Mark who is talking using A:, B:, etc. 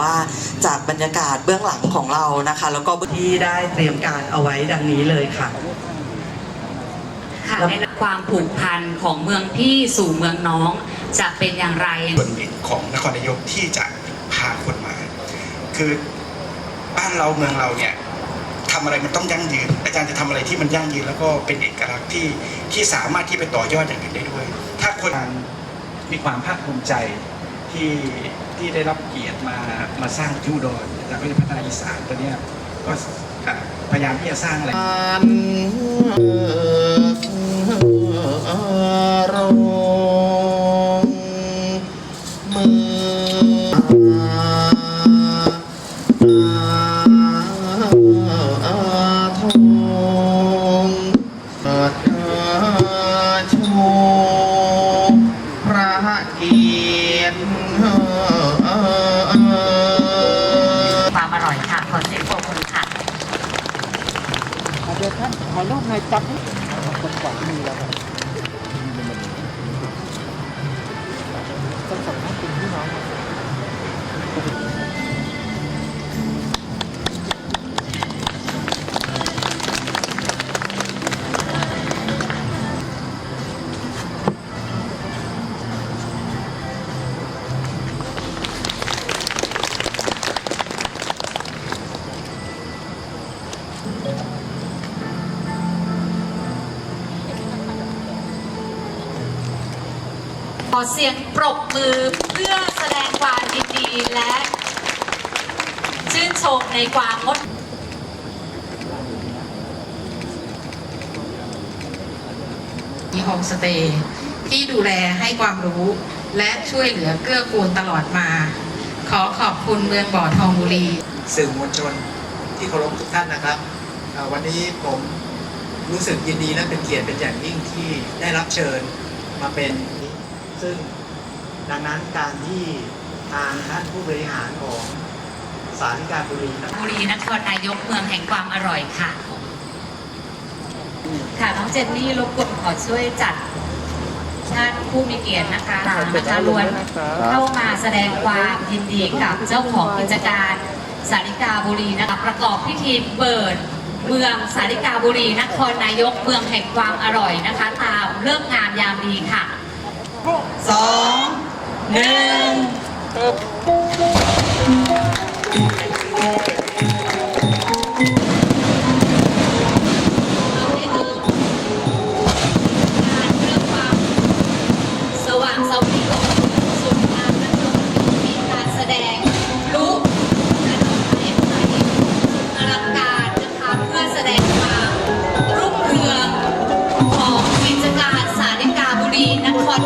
A: ว่าจากบรรยากาศเบื้องหลังของเรานะคะ แล้วก็ที่ได้เตรียมการเอาไว้ดังนี้เลยค่ะ
B: ค่ะในความผูกพันของเมืองพี่สู่เมืองน้องจะเป็นอย่างไร
C: ส่วนหนึ่งของนครนายกที่จะพาคนมา คือบ้านเราเมืองเราเนี่ยทำอะไรมันต้องยั่งยืน อาจารย์จะทำอะไรที่มันยั่งยืน แล้วก็เป็นเอกลักษณ์ที่ที่สามารถที่ไปต่อยอดอย่างอื่นได้ด้วย ถ้าคนมีความภาคภูมิใจที่ ที่ได้รับเกียรติมามาสร้างยูดอนจากวิทยาพัฒนาอีสานตัวเนี้ยก็พยายามที่จะสร้างอะไร
D: โรงมือ เกียรติ
B: ความอร่อยค่ะขอเสียงปรบมือค่ะ
E: เดี๋ยวท่านขอรูปหน่อยจับนิดคนกวาดมือเร อเสี
B: ยงปรบมือเพื่อแสดงความยินดีและ ชื่นชมในความงด
F: มีโฮมสเตย์ที่ดูแลให้ความรู้และช่วยเหลือเกื้อกูลตลอดมา ขอขอบคุณเมืองบ่อทองบุรี
E: สื่อมวลชนที่เคารพทุกท่านนะครับ วันนี้ผมรู้สึกยินดีและเป็นเกียรติเป็นอย่างยิ่งที่ได้รับเชิญมาเป็น ซึ่งดังนั้นการที่ทางท่านผู้บริหารของสาริกาบุรีนะครับ
B: บุรีนครนายกเมืองแห่งความอร่อยค่ะ ค่ะน้องเจนนี่รบกวนขอช่วยจัดท่านผู้มีเกียรตินะคะนะคะล้วนเข้ามาแสดงความยินดีกับเจ้าของกิจการสาริกาบุรีนะคะประกอบพิธีเปิดเมืองสาริกาบุรีนครนายกเมืองแห่งความอร่อยนะคะ ตามเลิกงามยามดีค่ะ สองหนึ่งสว่างสวีของสุดงามและมีการแสดงรูปและกไม้ไทยอลัการนะคะเพื่อแสดงคารุ่เรืองของกิจการสาริกาบุรีนคร